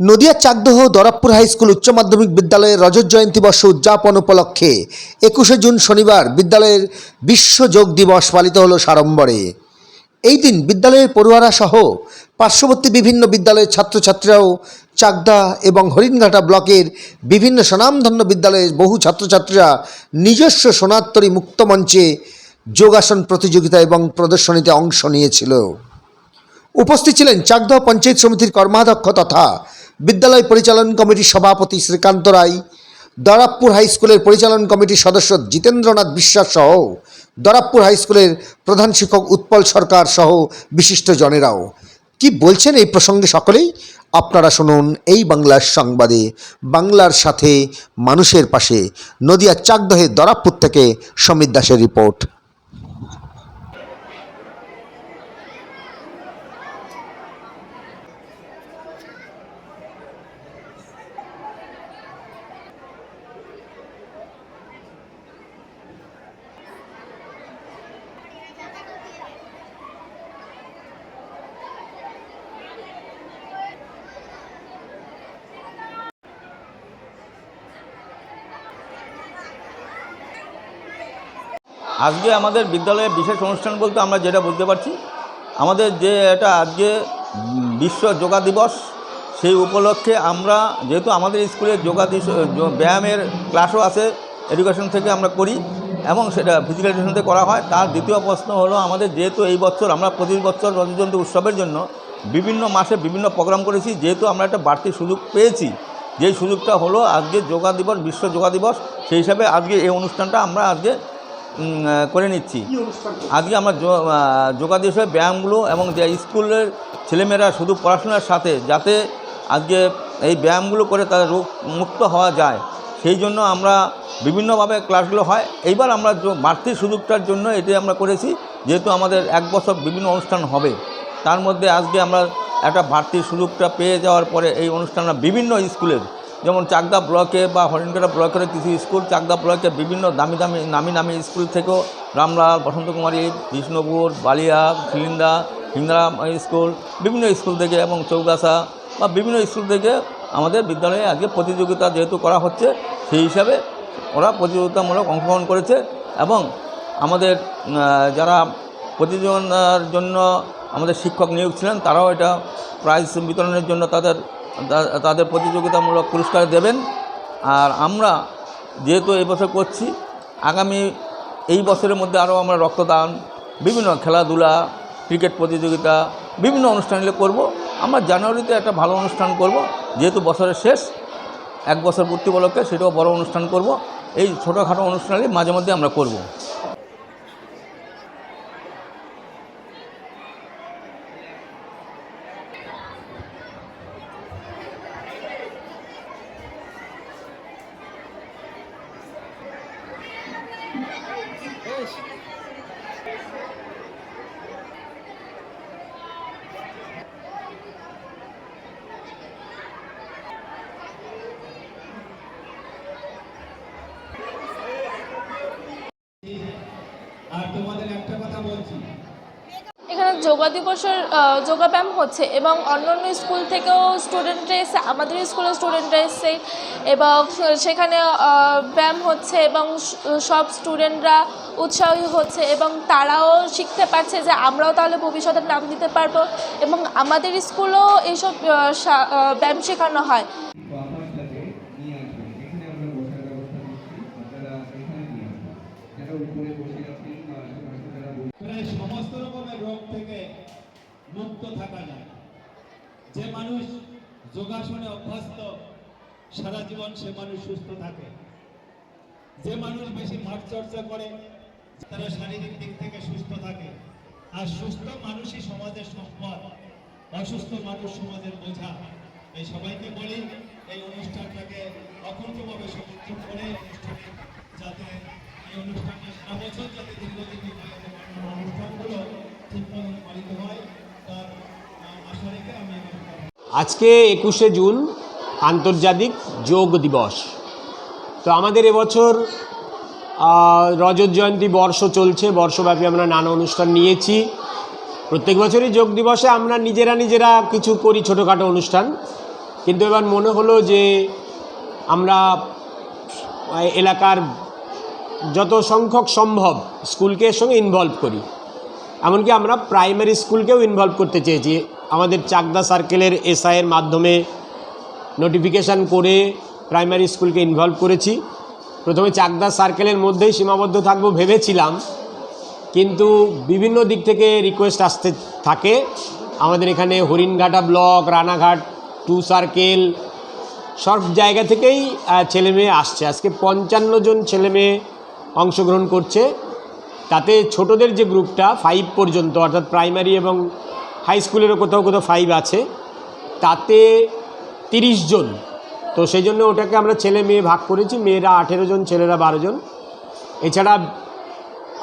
নদিয়ার Chakdaha দরাবপুর high school উচ্চ মাধ্যমিক বিদ্যালয়ের রজত জয়ন্তী বর্ষ উদযাপন উপলক্ষে একুশে জুন শনিবার বিদ্যালয়ের বিশ্ব যোগ দিবস পালিত হলো সাড়ম্বরে। এই দিন বিদ্যালয়ের পড়ুয়ারা সহ পার্শ্ববর্তী বিভিন্ন বিদ্যালয়ের ছাত্রছাত্রীরাও চাকদা এবং হরিণঘাটা ব্লকের বিভিন্ন স্বনামধন্য বিদ্যালয়ের বহু ছাত্রছাত্রীরা নিজস্ব সোনাত্তরী মুক্তমঞ্চে যোগাসন প্রতিযোগিতা এবং প্রদর্শনীতে অংশ নিয়েছিল। উপস্থিত ছিলেন চাকদহ পঞ্চায়েত সমিতির কর্মাধ্যক্ষ তথা বিদ্যালয় পরিচালন কমিটির সভাপতি শ্রীকান্ত রায়, দরাবপুর হাই স্কুলের পরিচালন কমিটির সদস্য জিতেন্দ্রনাথ বিশ্বাস সহ দরাবপুর হাই স্কুলের প্রধান শিক্ষক উৎপল সরকার সহ বিশিষ্ট জনেরাও। কি বলছেন এই প্রসঙ্গে সকলেই? আপনারা শুনুন এই বাংলার সংবাদে। বাংলার সাথে মানুষের পাশে। নদিয়ার চাকদহে দরাবপুর থেকে সমীর দাসের রিপোর্ট। আজকে আমাদের বিদ্যালয়ে বিশেষ অনুষ্ঠান বলতে আমরা যেটা বুঝতে পারছি, আমাদের যে এটা আজকে বিশ্ব যোগা দিবস, সেই উপলক্ষে আমরা যেহেতু আমাদের স্কুলে যোগা ব্যায়ামের ক্লাসও আছে এডুকেশন থেকে আমরা করি এবং সেটা ফিজিক্যাল এডুকেশন থেকে করা হয়। তার দ্বিতীয় প্রশ্ন হলো, আমাদের যেহেতু এই বছর আমরা প্রতি বছর রজতজয়ন্তী উৎসবের জন্য বিভিন্ন মাসে বিভিন্ন প্রোগ্রাম করেছি, যেহেতু আমরা একটা বাড়তি সুযোগ পেয়েছি, যেই সুযোগটা হলো আজকে যোগা দিবস, বিশ্ব যোগা দিবস, সেই হিসাবে আজকে এই অনুষ্ঠানটা আমরা আজকে করে নিচ্ছি। আজকে আমরা যোগা দিবসে ব্যায়ামগুলো এবং যে স্কুলের ছেলেমেয়েরা শুধু পড়াশোনার সাথে যাতে আজকে এই ব্যায়ামগুলো করে তাদের রোগ মুক্ত হওয়া যায়, সেই জন্য আমরা বিভিন্নভাবে ক্লাসগুলো হয়। এইবার আমরা বাড়তি সুযোগটার জন্য এটি আমরা করেছি, যেহেতু আমাদের এক বছর বিভিন্ন অনুষ্ঠান হবে। তার মধ্যে আজকে আমরা একটা বাড়তি সুযোগটা পেয়ে যাওয়ার পরে এই অনুষ্ঠানটা বিভিন্ন স্কুলের যেমন চাকদা ব্লকে বা হরিণকাটা ব্লকের কিছু স্কুল, চাকদা ব্লকে বিভিন্ন দামি দামি, নামি নামি স্কুল থেকেও রামলাল বসন্ত কুমারী বিষ্ণুপুর বালিয়া খিলিন্দা হিংরা স্কুল, বিভিন্ন স্কুল থেকে এবং চৌগাছা বা বিভিন্ন স্কুল থেকে আমাদের বিদ্যালয়ে আজকে প্রতিযোগিতা যেহেতু করা হচ্ছে, সেই হিসাবে ওরা প্রতিযোগিতামূলক অংশগ্রহণ করেছে এবং আমাদের যারা প্রতিযোগিতার জন্য আমাদের শিক্ষক নিয়োগ ছিলেন, তারাও এটা প্রাইজ বিতরণের জন্য তাদের তাদের প্রতিযোগিতামূলক পুরস্কার দেবেন। আর আমরা যেহেতু এই বছর করছি, আগামী এই বছরের মধ্যে আরও আমরা রক্তদান, বিভিন্ন খেলাধুলা, ক্রিকেট প্রতিযোগিতা, বিভিন্ন অনুষ্ঠানগুলো করব। আমরা জানুয়ারিতে একটা ভালো অনুষ্ঠান করব, যেহেতু বছরের শেষ, এক বছর পূর্তি উপলক্ষে সেটাও বড় অনুষ্ঠান করব। এই ছোটোখাটো অনুষ্ঠানই মাঝে মধ্যে আমরা করব। এখানে যোগা দিবসের আহ, যোগাব্যায়াম হচ্ছে এবং অন্যান্য স্কুল থেকেও স্টুডেন্টরা এসে আমাদের স্কুলের স্টুডেন্টরা এসে এবং সেখানে ব্যায়াম হচ্ছে এবং সব স্টুডেন্টরা উৎসাহী হচ্ছে এবং তারাও শিখতে পারছে যে আমরাও তাহলে ভবিষ্যতে নাম দিতে পারব এবং আমাদের স্কুলেও এইসব ব্যায়াম শেখানো হয় তো আমার সাথে নিয়ে আসবেন এখানে আমরা বসার ব্যবস্থা করছি আপনারা এখানে নিয়ে আসবেন যারা উপরে বসে আছেন বা আশেপাশে যারা বসে প্রায় সমস্ত রকমের রোগ থেকে মুক্ত থাকা যায় যে মানুষ যোগাসনে অভ্যস্ত, সারা জীবন সে মানুষ সুস্থ থাকে। যে মানুষ বেশি মাঠ চর্চা করে, তারা শারীরিক দিক থেকে সুস্থ থাকে। আর সুস্থ মানুষই সমাজের সম্পদ, অসুস্থ মানুষ সমাজের বোঝা। এই সবাইকে বলি, এই অনুষ্ঠানটাকে অখণ্ডভাবে সমর্থন করে অনুষ্ঠানে যাতে এই অনুষ্ঠানটা সারা বছর যাতে দীর্ঘদিন অনুষ্ঠানগুলো ঠিক মতন পালিত হয়, তার আশা রেখে আমি আজকে একুশে জুন, আন্তর্জাতিক যোগ দিবস। তো আমাদের এবছর রজত জয়ন্তী বর্ষ চলছে, বর্ষব্যাপী আমরা নানা অনুষ্ঠান নিয়েছি। প্রত্যেক বছরই যোগ দিবসে আমরা নিজেরা নিজেরা কিছু করি ছোটোখাটো অনুষ্ঠান। কিন্তু এবার মনে হলো যে আমরা এলাকার যত সংখ্যক সম্ভব স্কুলকে সঙ্গে ইনভলভ করি। এমনকি আমরা প্রাইমারি স্কুলকেও ইনভলভ করতে চেয়েছি। আমাদের চাকদা সার্কেলের এসআইয়ের মাধ্যমে নোটিফিকেশান করে প্রাইমারি স্কুলকে ইনভলভ করেছি। প্রথমে চাকদা সার্কেলের মধ্যেই সীমাবদ্ধ থাকব ভেবেছিলাম কিন্তু বিভিন্ন দিক থেকে রিকোয়েস্ট আসতে থাকে। আমাদের এখানে Haringhata block Ranaghat two circle সব জায়গা থেকেই আহ, ছেলে মেয়ে আসছে। আজকে পঞ্চান্ন জন ছেলে মেয়ে অংশগ্রহণ করছে। তাতে ছোটদের যে গ্রুপটা ফাইভ পর্যন্ত অর্থাৎ প্রাইমারি এবং হাই স্কুলেরও কোথাও কোথাও ফাইভ আছে। তাতে তিরিশ জন। তো সেই জন্য ওটাকে আমরা ছেলে মেয়ে ভাগ করেছি। মেয়েরা আঠেরো জন ছেলেরা বারো জন। এছাড়া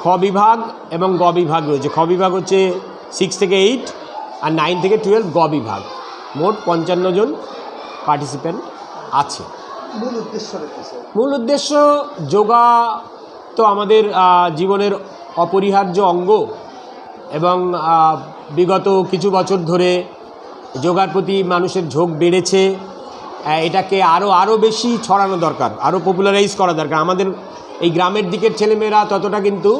খ বিভাগ এবং গ বিভাগ রয়েছে। খ বিভাগ হচ্ছে সিক্স থেকে এইট আর নাইন থেকে টুয়েলভ গ বিভাগ। মোট পঞ্চান্ন জন পার্টিসিপেন্ট আছে। মূল স্যার? মূল উদ্দেশ্য যোগা তো আমাদের জীবনের অপরিহার্য অঙ্গ। এবং বিগত কিছু বছর ধরে যোগার প্রতি মানুষের ঝোঁক বেড়েছে। এটাকে আরও আরও বেশি ছড়ানো দরকার আরও পপুলারাইজ করা দরকার। আমাদের এই গ্রামের দিকের ছেলেমেয়েরা ততটা কিন্তু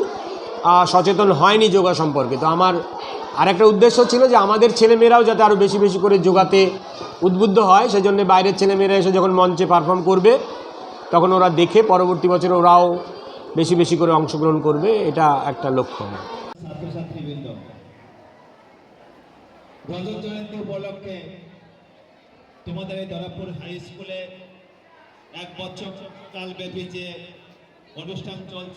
সচেতন হয়নি যোগা সম্পর্কে। তো আমার আরেকটা উদ্দেশ্য ছিল যে আমাদের ছেলেমেয়েরাও যাতে আরও বেশি বেশি করে যোগাতে উদ্বুদ্ধ হয়, সেজন্য বাইরের ছেলেমেয়েরা এসে যখন মঞ্চে পারফর্ম করবে, তখন ওরা দেখে পরবর্তী বছর ওরাও বেশি বেশি করে অংশগ্রহণ করবে। এটা একটা লক্ষ্য ছাত্রছাত্রীবৃন্দ রজত জয়ন্তী উপলক্ষে তোমাদের এই দরাপুর হাই স্কুলে এক বছর কাল ব্যাপী যে অনুষ্ঠান চলছে